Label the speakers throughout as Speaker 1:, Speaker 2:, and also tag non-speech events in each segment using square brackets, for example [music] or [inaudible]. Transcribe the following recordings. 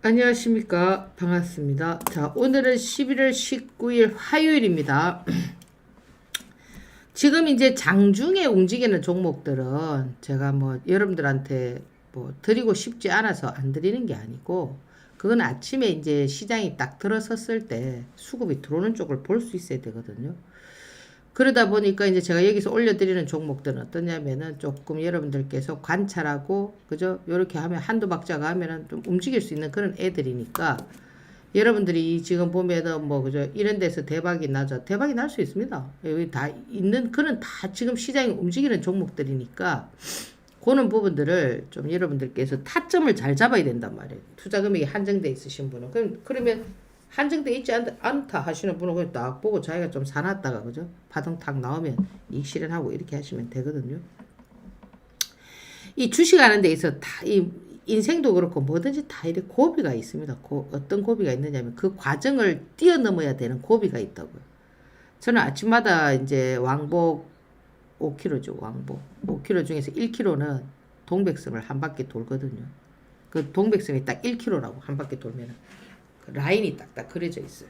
Speaker 1: 안녕하십니까. 반갑습니다. 자, 오늘은 11월 19일 화요일입니다. [clears throat] 지금 이제 장중에 움직이는 종목들은 제가 뭐 여러분들한테 뭐 드리고 싶지 않아서 안 드리는 게 아니고 그건 아침에 이제 시장이 딱 들어섰을 때 수급이 들어오는 쪽을 볼 수 있어야 되거든요. 그러다 보니까 이제 제가 여기서 올려드리는 종목들은 어떠냐면은 조금 여러분들께서 관찰하고 그죠? 요렇게 하면 한두 박자가 하면은 좀 움직일 수 있는 그런 애들이니까 여러분들이 이 지금 보면은 뭐 그죠? 이런 데서 대박이 나죠. 대박이 날 수 있습니다. 여기 다 있는 그런 다 지금 시장이 움직이는 종목들이니까 그런 부분들을 좀 여러분들께서 타점을 잘 잡아야 된단 말이에요. 투자 금액이 한정돼 있으신 분은 그럼 그러면 한정돼 있지 않, 않다 하시는 분은 그냥 딱 보고 자기가 좀 사놨다가 그죠? 파동 탁 나오면 이익 실현하고 이렇게 하시면 되거든요. 이 주식하는 데 있어 다이 인생도 그렇고 뭐든지 다 이렇게 고비가 있습니다. 고, 어떤 고비가 있느냐면 그 과정을 뛰어넘어야 되는 고비가 있다고요. 저는 아침마다 이제 왕복 5km죠, 왕복. 5km 중에서 1km는 동백섬을 한 바퀴 돌거든요. 그 동백섬이 딱 1km라고 한 바퀴 돌면은 그 라인이 딱딱 그려져 있어요.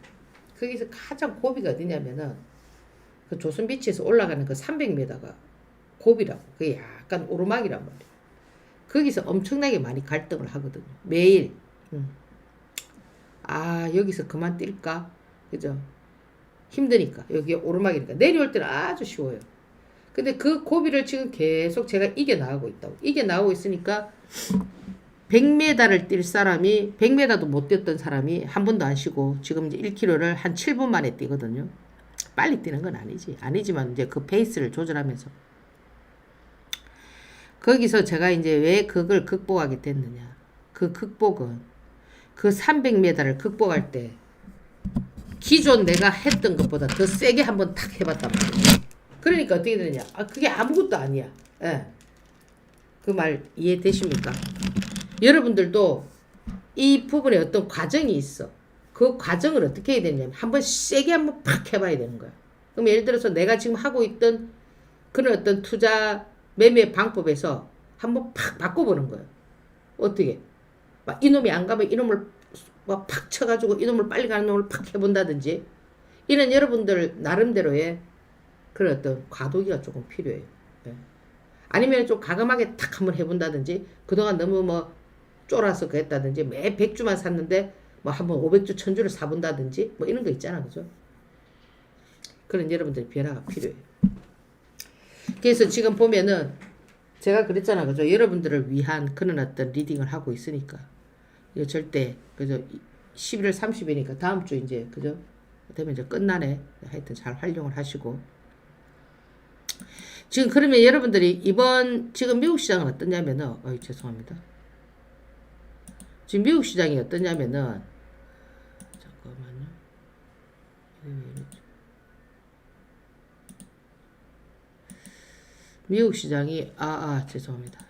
Speaker 1: 거기서 가장 고비가 어디냐면은 그 조선 비치에서 올라가는 그 300m가 고비라고. 그게 약간 오르막이란 말이에요. 거기서 엄청나게 많이 갈등을 하거든요. 매일. 음. 아, 여기서 그만 뛸까? 그죠? 힘드니까. 여기 오르막이니까. 내려올 때는 아주 쉬워요. 근데 그 고비를 지금 계속 제가 이겨 나가고 있다고. 이겨 나가고 있으니까 100m를 뛸 사람이 100m도 못 뛰었던 사람이 한 번도 안 쉬고 지금 이제 1km를 한 7분 만에 뛰거든요. 빨리 뛰는 건 아니지. 아니지만 이제 그 페이스를 조절하면서 거기서 제가 이제 왜 그걸 극복하게 됐느냐. 그 극복은 그 300m를 극복할 때 기존 내가 했던 것보다 더 세게 한번 탁 해봤단 말이야. 그러니까 어떻게 되느냐. 아, 그게 아무것도 아니야. 예. 그 말 이해되십니까? 여러분들도 이 부분에 어떤 과정이 있어. 그 과정을 어떻게 해야 되냐면 한번 세게 한번 팍 해봐야 되는 거야. 그럼 예를 들어서 내가 지금 하고 있던 그런 어떤 투자 매매 방법에서 한번 팍 바꿔보는 거예요. 어떻게? 막 이놈이 안 가면 이놈을 막 팍 쳐가지고 이놈을 빨리 가는 놈을 팍 해본다든지 이런 여러분들 나름대로의 그런 어떤 과도기가 조금 필요해요. 예. 아니면 좀 가감하게 탁 한번 해본다든지 그동안 너무 뭐 쫄아서 그랬다든지 매 100주만 샀는데 뭐 한 번 500주, 1000주를 사본다든지 뭐 이런 거 있잖아. 그죠? 그런 여러분들의 변화가 필요해요. 그래서 지금 보면은 제가 그랬잖아. 그죠? 여러분들을 위한 그런 어떤 리딩을 하고 있으니까. 이거 절대, 그죠? 11월 30일이니까 다음 주 이제, 그죠? 되면 이제 끝나네. 하여튼 잘 활용을 하시고. 지금 그러면 여러분들이 이번, 지금 미국 시장은 어떠냐면은, 어이, 죄송합니다. 지금 미국 시장이 어떠냐면은, 잠깐만요. 미국 시장이 아, 아 죄송합니다.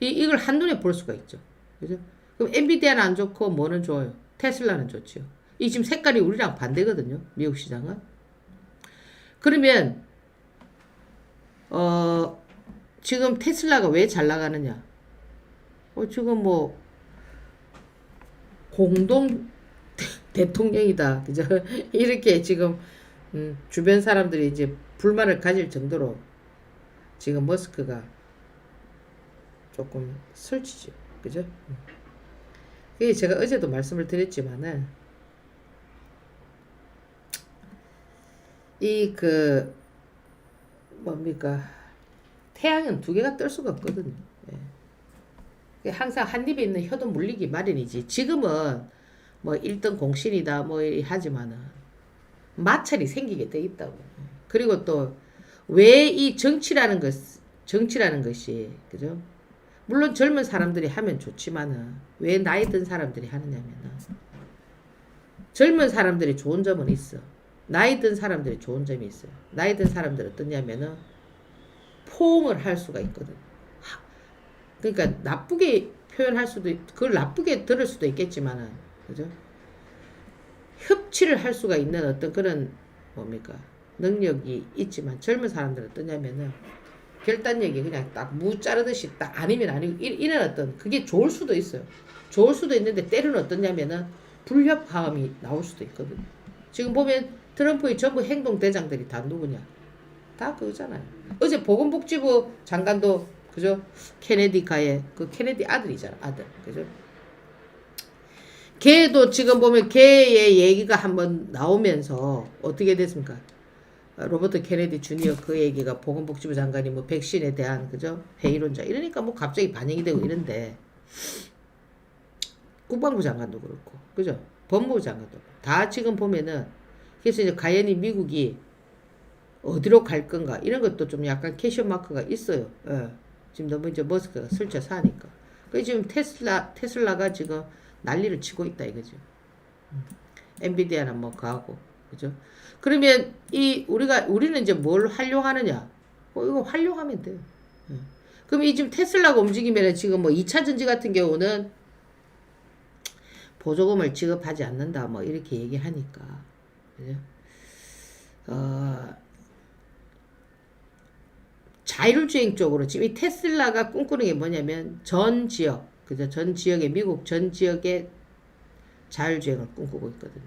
Speaker 1: 이 이걸 한눈에 볼 수가 있죠. 그죠? 그럼 엔비디아는 안 좋고 뭐는 좋아요? 테슬라는 좋지요. 이 지금 색깔이 우리랑 반대거든요. 미국 시장은. 그러면 어 지금 테슬라가 왜 잘 나가느냐? 어 지금 뭐 공동 [laughs] 대통령이다. 그죠? [laughs] 이렇게 지금 음, 주변 사람들이 이제 불만을 가질 정도로 지금 머스크가 조금 설치죠. 그죠? 음. 그게 제가 어제도 말씀을 드렸지만은 이 그 뭡니까 태양은 두 개가 뜰 수가 없거든요. 예. 항상 한 입에 있는 혀도 물리기 마련이지. 지금은 뭐 1등 공신이다 뭐 하지만은 마찰이 생기게 돼 있다고. 그리고 또 왜 이 정치라는 것 정치라는 것이 그죠? 물론 젊은 사람들이 하면 좋지만은 왜 나이 든 사람들이 하느냐면은 젊은 사람들이 좋은 점은 있어. 나이 든 사람들이 좋은 점이 있어요. 나이 든 사람들은 어떠냐면은 포옹을 할 수가 있거든. 그러니까 나쁘게 표현할 수도 있, 그걸 나쁘게 들을 수도 있겠지만은 그죠? 협치를 할 수가 있는 어떤 그런 뭡니까 능력이 있지만 젊은 사람들은 어떠냐면은 결단력이 그냥 딱 무 자르듯이 딱 아니면 아니고 이- 이런 어떤 그게 좋을 수도 있어요. 좋을 수도 있는데 때로는 어떠냐면은 불협화음이 나올 수도 있거든요. 지금 보면 트럼프의 전부 행동 대장들이 다 누구냐? 다 그거잖아요. 어제 보건복지부 장관도 그죠? 케네디가의 그 케네디 아들이잖아 아들 그죠? 걔도 지금 보면 걔의 얘기가 한번 나오면서 어떻게 됐습니까? 어, 로버트 케네디 주니어 그 얘기가 보건복지부 장관이 뭐 백신에 대한 그죠 회의론자 이러니까 뭐 갑자기 반영이 되고 이런데 국방부 장관도 그렇고 그죠 법무부 장관도. 다 지금 보면은 그래서 이제 과연이 미국이 어디로 갈 건가 이런 것도 좀 약간 캐션 마크가 있어요. 예. 지금 너무 이제 머스크가 슬쩍 사니까. 그 지금 테슬라 테슬라가 지금 난리를 치고 있다 이거죠. 음. 엔비디아는 뭐 가고 그죠? 그러면 이 우리가 우리는 이제 뭘 활용하느냐? 뭐 이거 활용하면 돼요. 예. 그럼 이 지금 테슬라가 움직이면 지금 뭐 2차 전지 같은 경우는 보조금을 지급하지 않는다 뭐 이렇게 얘기하니까 그죠? 어, 자율주행 쪽으로 지금 이 테슬라가 꿈꾸는 게 뭐냐면 전 지역 그죠? 전 지역에 미국 전 지역에 자율주행을 꿈꾸고 있거든요.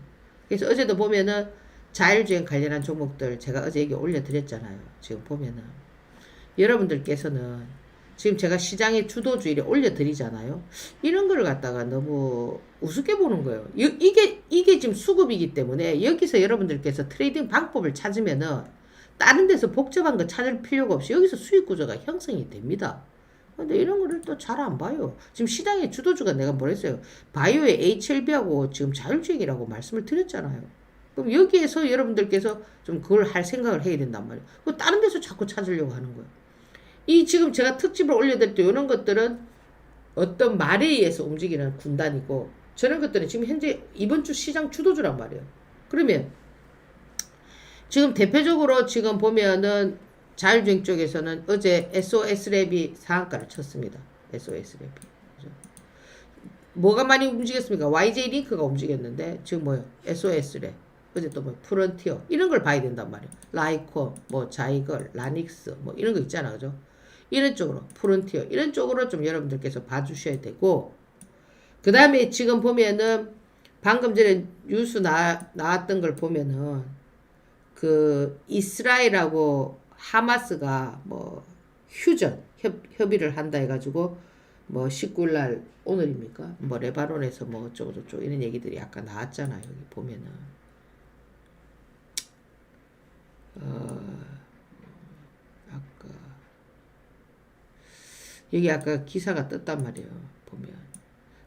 Speaker 1: 그래서 어제도 보면은 자율주행 관련한 종목들 제가 어제 얘기 올려드렸잖아요. 지금 보면은 여러분들께서는 지금 제가 시장의 주도주의를 올려드리잖아요. 이런 걸 갖다가 너무 우습게 보는 거예요. 이- 이게, 이게 지금 수급이기 때문에 여기서 여러분들께서 트레이딩 방법을 찾으면은 다른 데서 복잡한 거 찾을 필요가 없이 여기서 수익 구조가 형성이 됩니다. 근데 이런 거를 또 잘 안 봐요. 지금 시장의 주도주가 내가 뭐랬어요? 바이오의 HLB하고 지금 자율주행이라고 말씀을 드렸잖아요. 그럼 여기에서 여러분들께서 좀 그걸 할 생각을 해야 된단 말이에요. 그 다른 데서 자꾸 찾으려고 하는 거예요. 이 지금 제가 특집을 올려드릴 때 이런 것들은 어떤 말에 의해서 움직이는 군단이고 저런 것들은 지금 현재 이번 주 시장 주도주란 말이에요. 그러면 지금 대표적으로 지금 보면은 자율주행 쪽에서는 어제 SOS랩이 상한가를 쳤습니다. SOS랩이. 그죠? 뭐가 많이 움직였습니까? YJ 링크가 움직였는데 지금 뭐요? SOS랩. 어제 또 뭐 프론티어 이런 걸 봐야 된단 말이에요. 라이코, 뭐 자이걸, 라닉스 뭐 이런 거 있잖아, 그죠? 이런 쪽으로 프론티어 이런 쪽으로 좀 여러분들께서 봐주셔야 되고 그 다음에 지금 보면은 방금 전에 뉴스 나, 나왔던 걸 보면은 그 이스라엘하고 하마스가 뭐 휴전 협, 협의를 한다 해가지고 뭐 19일 날 오늘입니까? 뭐 레바논에서 뭐 어쩌고 저쩌고 이런 얘기들이 약간 나왔잖아요. 여기 보면은 어 아까 여기 아까 기사가 떴단 말이에요. 보면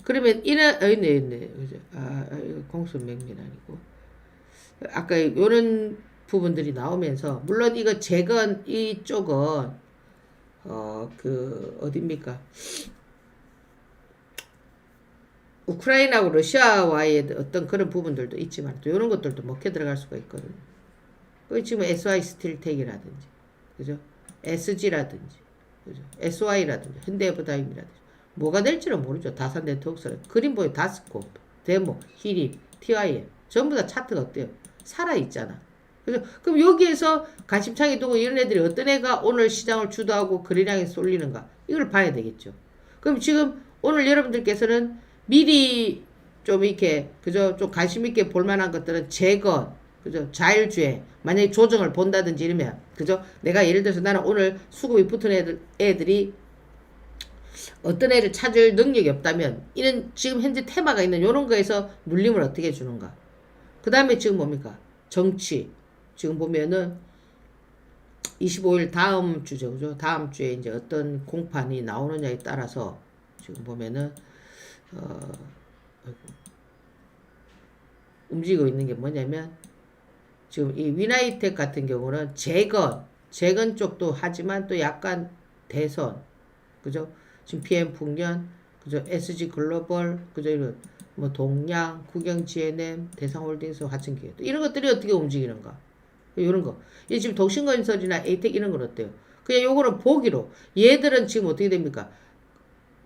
Speaker 1: 그러면 이런 어 있네 있네 그죠? 아 아, 공수 명민 아니고 아까 이런 부분들이 나오면서 물론 이거 재건 이쪽은 어 그 어딥니까 우크라이나하고 러시아와의 어떤 그런 부분들도 있지만 또 이런 것들도 먹혀 들어갈 수가 있거든요. 그 지금 SY 스틸텍이라든지 그죠? SG라든지 그죠? SY라든지 현대해부다임이라든지 뭐가 될지는 모르죠. 다산 네트워크스는 그린보이 다스코 데모 히립 TIM 전부 다 차트가 어때요? 살아 있잖아. 그죠? 그럼 여기에서 관심창이 두고 이런 애들이 어떤 애가 오늘 시장을 주도하고 거래량이 쏠리는가 이걸 봐야 되겠죠. 그럼 지금 오늘 여러분들께서는 미리 좀 이렇게 그죠 좀 관심 있게 볼 만한 것들은 재건 그죠 자율주행 만약에 조정을 본다든지 이러면 그죠 내가 예를 들어서 나는 오늘 수급이 붙은 애들 애들이 어떤 애를 찾을 능력이 없다면 이런 지금 현재 테마가 있는 이런 거에서 눌림을 어떻게 주는가 그 다음에 지금 뭡니까 정치 지금 보면은 25일 다음 주죠 그죠 다음 주에 이제 어떤 공판이 나오느냐에 따라서 지금 보면은 어. 움직이고 있는 게 뭐냐면 지금 이 위나이텍 같은 경우는 재건, 재건 쪽도 하지만 또 약간 대선, 그죠? 지금 PM 풍년, 그죠? SG 글로벌, 그죠? 이런 뭐 동양, 국영 GNM, 대상홀딩스, 화천기업 이런 것들이 어떻게 움직이는가? 이런 거. 이 지금 도신건설이나 에이텍 이런 건 어때요? 그냥 요거는 보기로 얘들은 지금 어떻게 됩니까?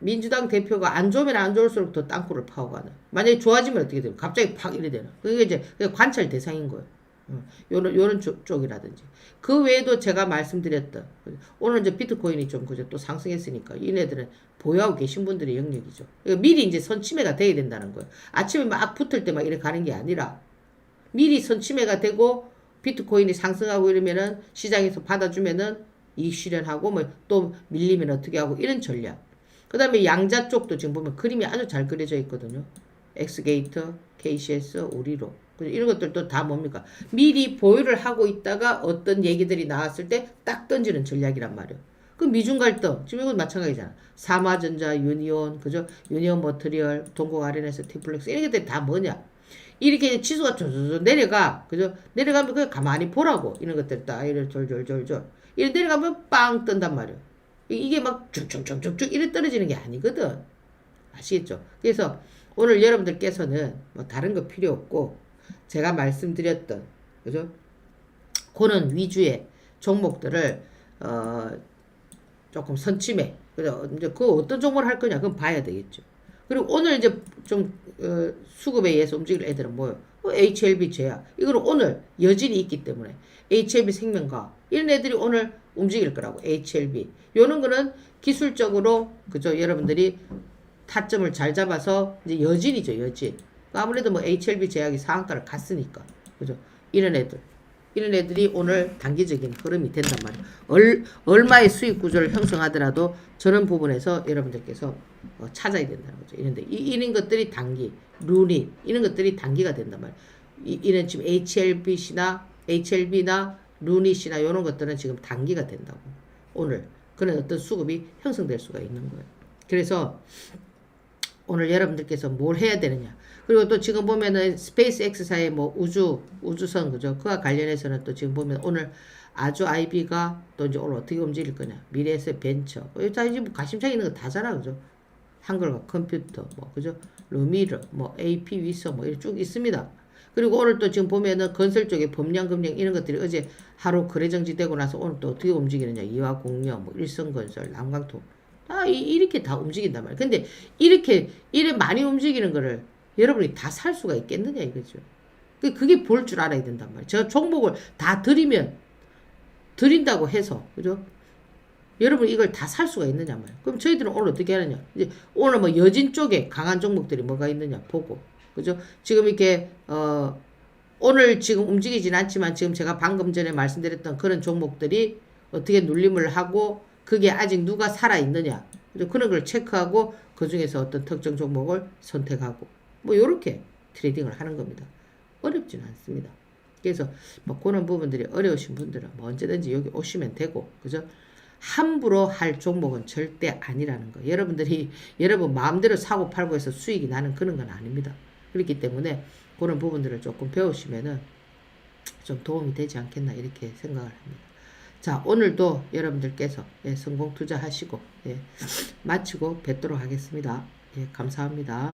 Speaker 1: 민주당 대표가 안 좋으면 안 좋을수록 더 땅굴을 파고가는. 만약에 좋아지면 어떻게 돼요? 갑자기 팍 이래 되는. 그게 이제 관찰 대상인 거예요. 어, 요런 요런 쪽- 쪽이라든지 그 외에도 제가 말씀드렸던 오늘 이제 비트코인이 좀 그죠 또 상승했으니까 이네들은 보유하고 계신 분들의 영역이죠. 그러니까 미리 이제 선침해가 돼야 된다는 거예요. 아침에 막 붙을 때 막 이렇게 가는 게 아니라 미리 선침해가 되고 비트코인이 상승하고 이러면은 시장에서 받아주면은 이익 실현하고 뭐 또 밀리면 어떻게 하고 이런 전략. 그 다음에 양자 쪽도 지금 보면 그림이 아주 잘 그려져 있거든요. 엑스게이트, KCS. 그죠? 이런 것들도 다 뭡니까? 미리 보유를 하고 있다가 어떤 얘기들이 나왔을 때 딱 던지는 전략이란 말이에요. 그 미중 갈등 지금 이건 마찬가지잖아. 사마전자, 유니온, 그죠? 유니온 머트리얼, 동국 아레나스, 티플렉스 이런 것들이 다 뭐냐? 이렇게 지수가 쫄쫄쫄 내려가, 그죠? 내려가면 그냥 가만히 보라고 이런 것들 딱 이렇게 졸졸졸졸 이렇게 내려가면 빵 뜬단 말이에요. 이- 이게 막 쭉쭉쭉쭉쭉 이래 떨어지는 게 아니거든. 아시겠죠? 그래서 오늘 여러분들께서는 뭐 다른 거 필요 없고 제가 말씀드렸던 그죠? 그런 위주의 종목들을 어 조금 선침해. 그죠? 이제 그 어떤 종목을 할 거냐 그건 봐야 되겠죠. 그리고 오늘 이제 좀 어, 수급에 의해서 움직일 애들은 뭐요? 어, HLB 제야. 이거는 오늘 여진이 있기 때문에 HLB 생명과 이런 애들이 오늘 움직일 거라고 HLB. 요런 거는 기술적으로 그죠? 여러분들이 타점을 잘 잡아서 이제 여진이죠 여진. 아무래도 뭐 HLB 제약이 상한가를 갔으니까 그죠? 이런 애들. 이런 애들이 오늘 단기적인 흐름이 된단 말이에요. 얼, 얼마의 수익 구조를 형성하더라도 저런 부분에서 여러분들께서 어, 찾아야 된다는 거죠. 이런데 이, 이런 것들이 단기, 루닛 이런 것들이 단기가 된단 말이에요. 이, 이런 지금 HLB나 HLB나 루닛이나 이런 것들은 지금 단기가 된다고. 오늘 그런 어떤 수급이 형성될 수가 있는 거예요. 그래서 오늘 여러분들께서 뭘 해야 되느냐. 그리고 또 지금 보면은 스페이스 X사의 뭐 우주, 우주선, 그죠? 그와 관련해서는 또 지금 보면 오늘 아주 IB가 또 이제 오늘 어떻게 움직일 거냐. 미래에서 벤처. 뭐다 이제 뭐 가심차게 있는 거 다잖아. 그죠? 한글과 컴퓨터, 뭐, 그죠? 루미르, 뭐, AP 위서, 뭐, 이렇게 쭉 있습니다. 그리고 오늘 또 지금 보면은 건설 쪽에 범량 금량 이런 것들이 어제 하루 거래 정지되고 나서 오늘 또 어떻게 움직이느냐. 이화공영, 뭐, 일성건설, 남강통. 이렇게 다 움직인단 말이에요. 근데 이렇게 이래 많이 움직이는 거를 여러분이 다 살 수가 있겠느냐 이거죠. 그- 그게 볼 줄 알아야 된단 말이에요. 제가 종목을 다 드리면 드린다고 해서 그죠? 여러분 이걸 다 살 수가 있느냐 말이에요. 그럼 저희들은 오늘 어떻게 하느냐? 이제 오늘 뭐 여진 쪽에 강한 종목들이 뭐가 있느냐 보고 그죠? 지금 이렇게 어 오늘 지금 움직이진 않지만 지금 제가 방금 전에 말씀드렸던 그런 종목들이 어떻게 눌림을 하고 그게 아직 누가 살아 있느냐 그죠? 그런 걸 체크하고 그 중에서 어떤 특정 종목을 선택하고 뭐 요렇게 트레이딩을 하는 겁니다. 어렵지는 않습니다. 그래서 뭐 그런 부분들이 어려우신 분들은 뭐 언제든지 여기 오시면 되고 그죠? 함부로 할 종목은 절대 아니라는 거. 여러분들이 [laughs] 여러분 마음대로 사고 팔고 해서 수익이 나는 그런 건 아닙니다. 그렇기 때문에 그런 부분들을 조금 배우시면은 좀 도움이 되지 않겠나 이렇게 생각을 합니다. 자, 오늘도 여러분들께서 예, 성공 투자하시고 예, 마치고 뵙도록 하겠습니다. 예, 감사합니다.